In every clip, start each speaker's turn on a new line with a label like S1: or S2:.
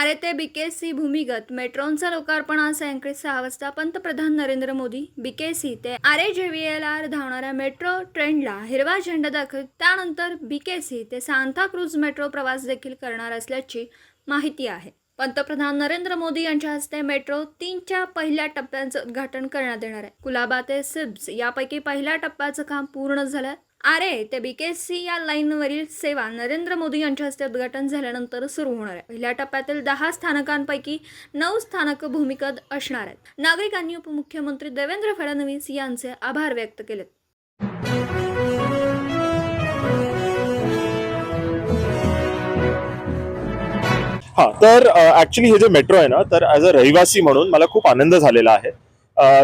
S1: आरे ते बीकेसी भूमिगत. मेट्रोनचं लोकार्पण आज सायंकाळी सहा वाजता पंतप्रधान नरेंद्र मोदी बीकेसी ते आरे जेव्हीएलआर धावणाऱ्या मेट्रो ट्रेनला हिरवा झेंडा दाखवत त्यानंतर बीकेसी ते सांताक्रूज मेट्रो प्रवास देखील करणार असल्याची माहिती आहे. पंतप्रधान नरेंद्र मोदी यांच्या हस्ते मेट्रो तीनच्या पहिल्या टप्प्यांचं उद्घाटन करण्यात येणार आहे. कुलाबा ते सिब्स यापैकी पहिल्या टप्प्याचं काम पूर्ण झालं. आरे ते बीकेसी या लाईनवरील सेवा नरेंद्र मोदी यांच्या हस्ते उद्घाटन झाल्यानंतर सुरू होणार आहे. पहिल्या टप्प्यातील दहा स्थानकांपैकी नऊ स्थानक भूमिगत असणार आहेत. नागरिकांनी उपमुख्यमंत्री देवेंद्र फडणवीस यांचे आभार व्यक्त केलेत.
S2: हा तर ॲक्च्युली हे जे मेट्रो आहे ना तर ॲज अ रहिवासी म्हणून मला खूप आनंद झालेला आहे.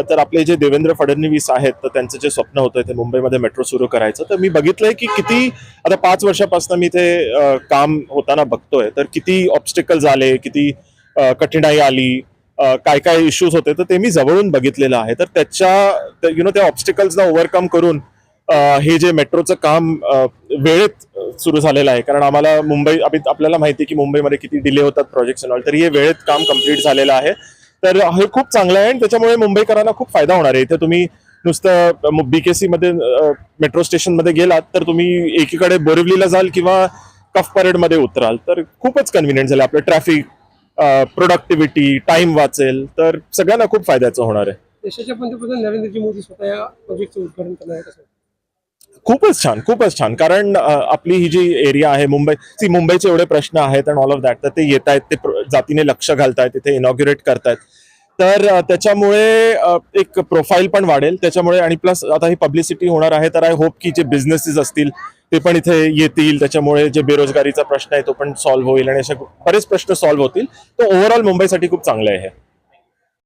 S2: तर आपले जे देवेंद्र फडणवीस आहेत तर त्यांचं जे स्वप्न होतं ते मुंबईमध्ये मेट्रो सुरू करायचं तर मी बघितलंय की किती आता पाच वर्षापासून मी ते काम होताना बघतोय तर किती ऑब्स्टिकल्स आले किती अ, कठीणाई आली काय काय इश्यूज होते तर ते मी जवळून बघितलेलं आहे. तर त्याच्या यु नो त्या ऑब्स्टिकल्सना ओव्हरकम करून हे जे मेट्रोचं काम वेळेत सुरू झालेलं आहे कारण आम्हाला मुंबई आपल्याला माहिती आहे की मुंबईमध्ये किती डिले होतात प्रोजेक्ट्स ऑल तर हे वेळेत काम कंप्लीट झालेलं आहे. तर हे खूप चांगलं आहे आणि त्याच्यामुळे मुंबईकरांना खूप फायदा होणार आहे. इथे तुम्ही नुसतं बीकेसी मध्ये मेट्रो स्टेशनमध्ये गेलात तर तुम्ही एकीकडे बोरिवलीला जाल किंवा कफ परेडमध्ये उतराल. तर खूपच कन्व्हिनियंट झालं आपलं ट्रॅफिक प्रोडक्टिव्हिटी टाइम वाचेल तर सगळ्यांना खूप फायद्याचं होणार आहे.
S3: देशाच्या पंतप्रधान नरेंद्रजी मोदी स्वतः या प्रोजेक्टचं उद्घाटन करणार
S2: खूपच छान खूपच छान. कारण आपली ही जी एरिया आहे मुंबई ती मुंबईचे एवढे प्रश्न आहेत अँड ऑल ऑफ दॅट तर ते येत आहेत ते जातीने लक्ष घालतायत तिथे इनॉग्युरेट करतायत. तर त्याच्यामुळे एक प्रोफाईल पण वाढेल. त्याच्यामुळे आणि प्लस आता ही पब्लिसिटी होणार आहे तर आय होप की जे बिझनेसेस असतील ते पण इथे येतील. त्याच्यामुळे जे बेरोजगारीचा प्रश्न आहे तो पण सॉल्व्ह होईल आणि असे बरेच प्रश्न सॉल्व्ह होतील. तर ओव्हरऑल मुंबईसाठी खूप चांगलं आहे. हे